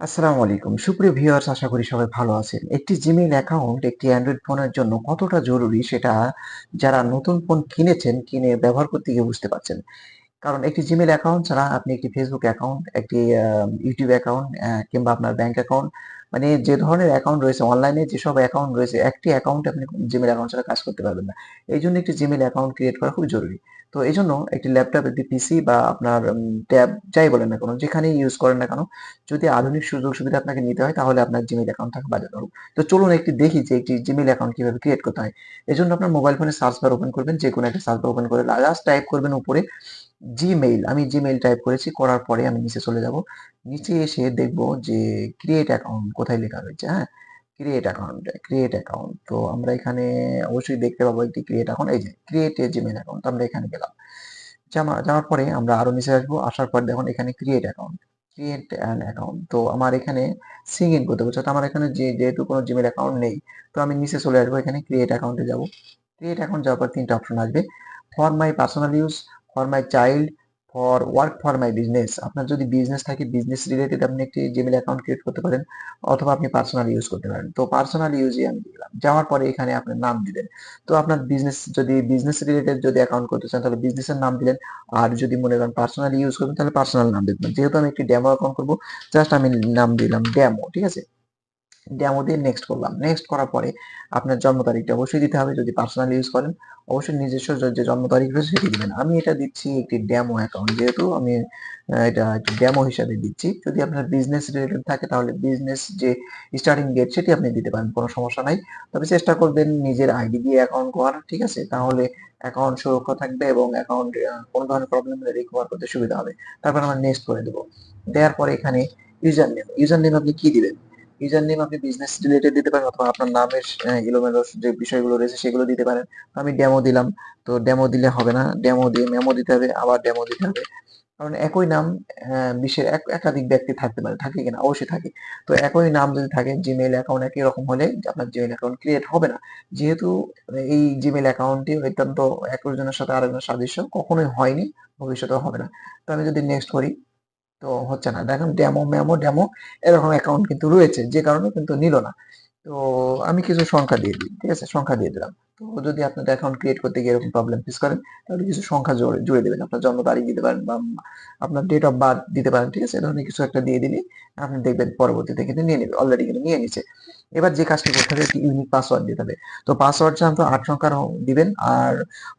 আসসালামু আলাইকুম। সুপ্রিয় ভিউয়ার্স আশা করি সবাই ভালো আছেন। একটি জিমেইল অ্যাকাউন্ট একটি অ্যান্ড্রয়েড ফোনের জন্য কতটা জরুরি সেটা যারা নতুন ফোন কিনেছেন, কিনে ব্যবহার করতে গিয়ে বুঝতে পারছেন। কারণ একটি জিমেল অ্যাকাউন্ট ছাড়া আপনি একটি ফেসবুক অ্যাকাউন্ট, একটি ইউটিউব অ্যাকাউন্ট কিংবা আপনার ব্যাংক অ্যাকাউন্ট মানে যে ধরনের অ্যাকাউন্ট রয়েছে অনলাইনে যেসব অ্যাকাউন্ট রয়েছে একটি অ্যাকাউন্টে আপনি জিমেইল অ্যাকাউন্ট ছাড়া কাজ করতে পারবেন না। এই জন্য একটি জিমেইল অ্যাকাউন্ট ক্রিয়েট করা খুবই জরুরি। তো এই জন্য একটি ল্যাপটপ, একটি পিসি বা আপনার ট্যাব যাই বলেন না কেন, যেখানেই ইউজ করেন না কেন, যদি আধুনিক সুযোগ সুবিধা আপনাকে নিতে হয় তাহলে আপনার জিমেল অ্যাকাউন্ট থাকা বাধ্যতামূলক। তো চলুন একটি দেখি যে একটি জিমেল অ্যাকাউন্ট কীভাবে ক্রিয়েট করতে হয়। এই জন্য আপনার মোবাইল ফোনে সার্চ বার ওপেন করবেন, যেকোনো একটা সার্চ বার ওপেন করে লাস্ট টাইপ করবেন উপরে জিমেইল আমি জিমেইল টাইপ করেছি। করার পরে আমি নিচে চলে যাব। নিচে এসে দেখব যে ক্রিয়েট অ্যাকাউন্ট কোথায় লেখা রয়েছে, হ্যাঁ? Create account, create account. তো আমরা এখানে অবশ্যই দেখতে পাবো একটি ক্রিয়েট অ্যাকাউন্ট। এই যে ক্রিয়েট এ জিমেইল অ্যাকাউন্ট। আমরা এখানে গেলাম। জামা যাওয়ার পরে আমরা আরও নিচে আসব। আসার পর দেখুন এখানে create account, create an account. তো আমার এখানে সিং ইন করতে বলছে। আমার এখানে যে যেহেতু কোনো জিমেইল অ্যাকাউন্ট নেই, তো আমি নিচে চলে আসব। এখানে ক্রিয়েট অ্যাকাউন্টে যাব। ক্রিয়েট অ্যাকাউন্ট যাওয়ার পর ৩ টা অপশন আসবে। For my personal use, for my child, for work for my business. আপনার যদি বিজনেস থাকে বিজনেস রিলেটেড আপনি একটি জিমেইল অ্যাকাউন্ট ক্রিয়েট করতে পারেন, অথবা আপনি পার্সোনাল ইউজ করতে পারেন। তো পার্সোনাল ইউজই আমি দিলাম। যাওয়ার পরে এখানে আপনার নাম দিলেন তো আপনার বিজনেস যদি বিজনেস রিলেটেড যদি অ্যাকাউন্ট করতে চান, তাহলে বিজনেসের নাম দিলেন। আর যদি মনে করেন পার্সোনাল ইউজ করবেন, তাহলে পার্সোনাল নাম দিবেন। যেহেতু আমি একটি ডেমো অ্যাকাউন্ট করব জাস্ট আমি নাম দিলাম ডেমো। ঠিক আছে? ডেমো দিয়ে নেক্সট করলাম। নেক্সট করার পরে আপনার জন্ম তারিখটা অবশ্যই দিতে হবে। যদি পার্সোনাল ইউজ করেন অবশ্যই নিজস্ব যে জন্ম তারিখ রয়েছে সেটি দিবেন। আমি এটা দিচ্ছি একটি ডেমো অ্যাকাউন্ট যেহেতু আমি এটা একটি ডেমো হিসাবে দিচ্ছি। যদি আপনার বিজনেস রিলেটেড থাকে তাহলে বিজনেস যে স্টার্টিং ডেট সেটি আপনি দিতে পারেন। কোনো সমস্যা নাই। তবে চেষ্টা করবেন নিজের আইডি দিয়ে অ্যাকাউন্ট করার। ঠিক আছে? তাহলে অ্যাকাউন্ট সুরক্ষা থাকবে এবং অ্যাকাউন্ট কোন ধরনের প্রবলেম হলে রিকভার করতে সুবিধা হবে। তারপর আমরা নেক্সট করে দেবো দেওয়ার পরে এখানে ইউজার নেম, ইউজার নেম আপনি কি দিবেন? ইউজার নেম আপনি বিজনেস রিলেটেড দিতে পারেন অথবা আপনার নামের এলোমেলো যে বিষয়গুলো রয়েছে সেগুলো দিতে পারেন। আমি ডেমো দিলাম। তো ডেমো দিলে হবে না। ডেমো দিয়ে মেমো দিতে হবে, আবার ডেমো দিতে হবে। কারণ একই নাম বিশ্বের এক একাধিক ব্যক্তি থাকতে পারে। থাকে কিনা? অবশ্যই থাকে। তো একই নাম যদি থাকে জিমেইল অ্যাকাউন্ট একই রকম হলে আপনার জিমেইল অ্যাকাউন্ট ক্রিয়েট হবে না। যেহেতু এই জিমেইল অ্যাকাউন্টটি অত্যন্ত একজনের সাথে আরেকজনের সাদৃশ্য কখনোই হয়নি, ভবিষ্যতেও হবে না। তো আমি যদি নেক্সট করি তো হচ্ছে না। দেখেন ডেমো, মেমো, ডেমো এরকম অ্যাকাউন্ট কিন্তু রয়েছে। যে কারণে কিন্তু নিল না। তো আমি কিছু সংখ্যা দিয়ে দিই। ঠিক আছে? সংখ্যা দিয়ে দিলাম। তো যদি আপনাদের অ্যাকাউন্ট ক্রিয়েট করতে গিয়ে এরকম প্রবলেম ফেস করেন তাহলে কিছু সংখ্যা জুড়ে জুড়ে দেবেন আপনার জন্ম তারিখ দিতে পারেন বা আপনার ডেট অফ বার্থ দিতে পারেন। ঠিক আছে? এ ধরনের কিছু একটা দিয়ে দিলেই আপনি দেখবেন পরবর্তীতে কিন্তু নিয়ে নিবে। অলরেডি কিন্তু নিয়ে নিছে। এবার যে কাজটি করতে হবে একটি ইউনিক পাসওয়ার্ড দিতে হবে। তো পাসওয়ার্ড সাধারণত আট সংখ্যার দিবেন। আর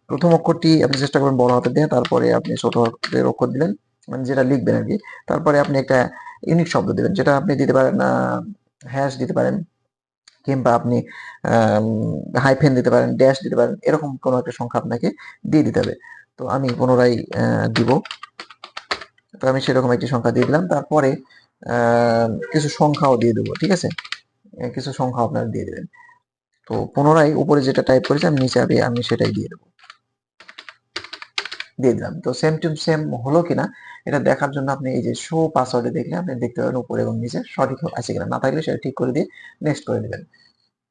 প্রথম অক্ষরটি আপনি চেষ্টা করবেন বড় হাতের দিয়ে তারপরে আপনি ছোট হাতের অক্ষর দিলেন। মানে যেটা লিখবেন আর কি তারপরে আপনি একটা ইউনিক শব্দ দেবেন যেটা আপনি দিতে পারেন হ্যাশ দিতে পারেন কিংবা আপনি হাইফেন দিতে পারেন, ড্যাশ দিতে পারেন। এরকম কোনো একটা সংখ্যা আপনাকে দিয়ে দিতে হবে। তো আমি পুনরায় দিব। তো আমি সেরকম একটি সংখ্যা দিয়ে দিলাম। তারপরে কিছু সংখ্যাও দিয়ে দেবো ঠিক আছে? কিছু সংখ্যা আপনারা দিয়ে দেবেন তো পুনরায় উপরে যেটা টাইপ করেছি আমি নিচে আমি সেটাই দিয়ে দেব। দিয়ে দিলাম। তো সেম টু সেম হলো কিনা, এটা দেখার জন্য আপনি এই যে শো পাসওয়ার্ডে দেখলে আপনি দেখতে পাবেন উপরে এবং নিচে সঠিক আছে কিনা। না থাকলে সেটা ঠিক করে দিয়ে নেক্সট করে দিবেন।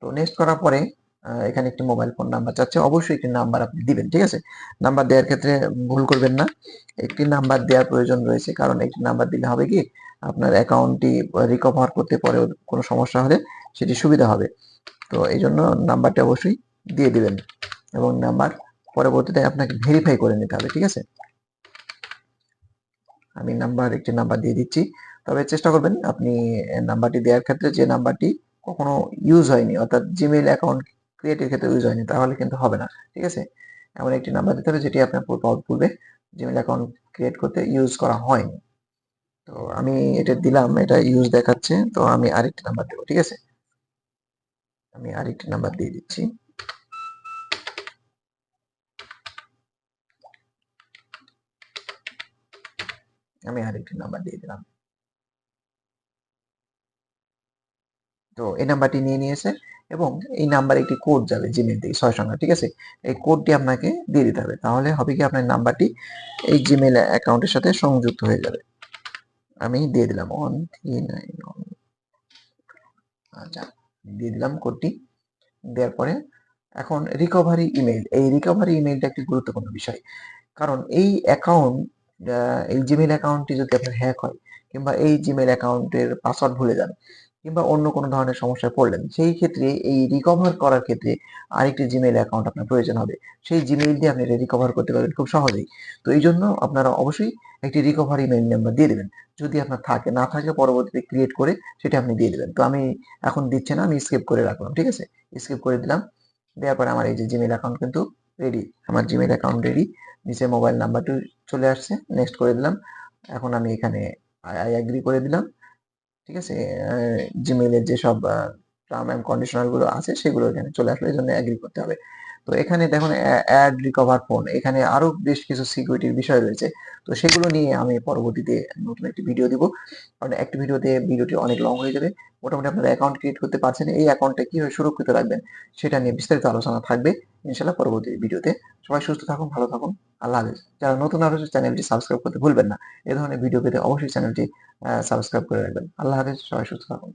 তো নেক্সট করার পরে এখানে একটি মোবাইল ফোন নাম্বার চাচ্ছে। অবশ্যই একটি নাম্বার আপনি দিবেন। ঠিক আছে? নাম্বার দেওয়ার ক্ষেত্রে ভুল করবেন না। একটি নাম্বার দেওয়ার প্রয়োজন রয়েছে। কারণ একটি নাম্বার দিলে হবে কি, আপনার অ্যাকাউন্টটি রিকভার করতে পরে কোনো সমস্যা হলে সেটি সুবিধা হবে। তো এই জন্য নাম্বারটি অবশ্যই দিয়ে দিবেন এবং নাম্বার পরবর্তীতে আপনাকে ভেরিফাই করে নিতে হবে। ঠিক আছে? আমি নাম্বার একটি নাম্বার দিয়ে দিচ্ছি। তবে চেষ্টা করবেন আপনি নাম্বারটি দেওয়ার ক্ষেত্রে যে নাম্বারটি কখনো ইউজ হয়নি, অর্থাৎ জিমেইল অ্যাকাউন্ট ক্রিয়েট এর ক্ষেত্রে ইউজ হয়নি, তাহলে কিন্তু হবে না। ঠিক আছে? এমন একটি নাম্বার দিতে হবে যেটি আপনার পূর্বে জিমেইল অ্যাকাউন্ট ক্রিয়েট করতে ইউজ করা হয়নি। তো আমি এটা দিলাম। এটা ইউজ দেখাচ্ছে। তো আমি আরেকটি নাম্বার দেব। ঠিক আছে? আমি আরেকটি নাম্বার দিয়ে দিচ্ছি। আমি আরেকটি নাম্বার দিয়ে দিলাম। তো এই নাম্বারটি নিয়ে নিয়েছে এবং এই নাম্বারে একটি কোড যাবে জিমেইল থেকে ৬ সংখ্যার। ঠিক আছে? এই কোডটি আপনাকে দিয়ে দিতে হবে। তাহলে হবে কি আপনার নাম্বারটি এই জিমেইল অ্যাকাউন্টের সাথে সংযুক্ত হয়ে যাবে। আমি দিয়ে দিলাম 1391 আচ্ছা দিয়ে দিলাম কোডটি। দেওয়ার পরে এখন রিকভারি ইমেইল। এই রিকভারি ইমেইলটা একটি গুরুত্বপূর্ণ বিষয়। কারণ এই অ্যাকাউন্ট এই জিমেইল অ্যাকাউন্টটি যদি আপনার হ্যাক হয়, কিংবা এই জিমেইল অ্যাকাউন্টের পাসওয়ার্ড ভুলে যান, কিংবা অন্য কোনো ধরনের সমস্যায় পড়লেন, সেই ক্ষেত্রে এই রিকভার করার ক্ষেত্রে আরেকটি জিমেইল অ্যাকাউন্ট আপনার প্রয়োজন হবে। সেই জিমেইল দিয়ে আপনি এটা রিকভার করতে পারবেন খুব সহজেই। তো এই জন্য আপনারা অবশ্যই একটি রিকভারি মেইল নাম্বার দিয়ে দেবেন। যদি আপনার থাকে, না থাকে পরবর্তীতে ক্রিয়েট করে সেটা আপনি দিয়ে দেবেন। তো আমি এখন দিচ্ছে না, আমি স্কিপ করে রাখলাম, ঠিক আছে? স্কিপ করে দিলাম, দেওয়ার পরে আমার এই যে জিমেইল অ্যাকাউন্ট কিন্তু রেডি আমার জিমেইল অ্যাকাউন্ট রেডি নিচে মোবাইল নাম্বারটি চলে আসছে নেক্সট করে দিলাম। এখন আমি এখানে আই অ্যাগ্রি করে দিলাম। ঠিক আছে? জিমেলের যেসব টার্ম অ্যান্ড কন্ডিশনালগুলো আছে, সেগুলো এখানে চলে আসলো, এই জন্য অ্যাগ্রি করতে হবে। তো এখানে দেখুন অ্যাড রিকভার ফোন এখানে আরও বেশ কিছু সিকিউরিটির বিষয় রয়েছে। তো সেগুলো নিয়ে আমি পরবর্তীতে নতুন একটি ভিডিও দিব। কারণ একটি ভিডিওতে ভিডিওটি অনেক লং হয়ে যাবে। মোটামুটি আপনারা অ্যাকাউন্ট ক্রিয়েট করতে পারছেন। এই অ্যাকাউন্টটা কীভাবে সুরক্ষিত রাখবেন, সেটা নিয়ে বিস্তারিত আলোচনা থাকবে ইনশাল্লাহ পরবর্তী ভিডিওতে সবাই সুস্থ থাকুন, ভালো থাকুন। আল্লাহ হাফেজ। যারা নতুন আরও চ্যানেলটি সাবস্ক্রাইব করতে ভুলবেন না, এ ধরনের ভিডিও পেতে অবশ্যই চ্যানেলটি সাবস্ক্রাইব করে রাখবেন। আল্লাহ হাফেজ। সবাই সুস্থ থাকুন।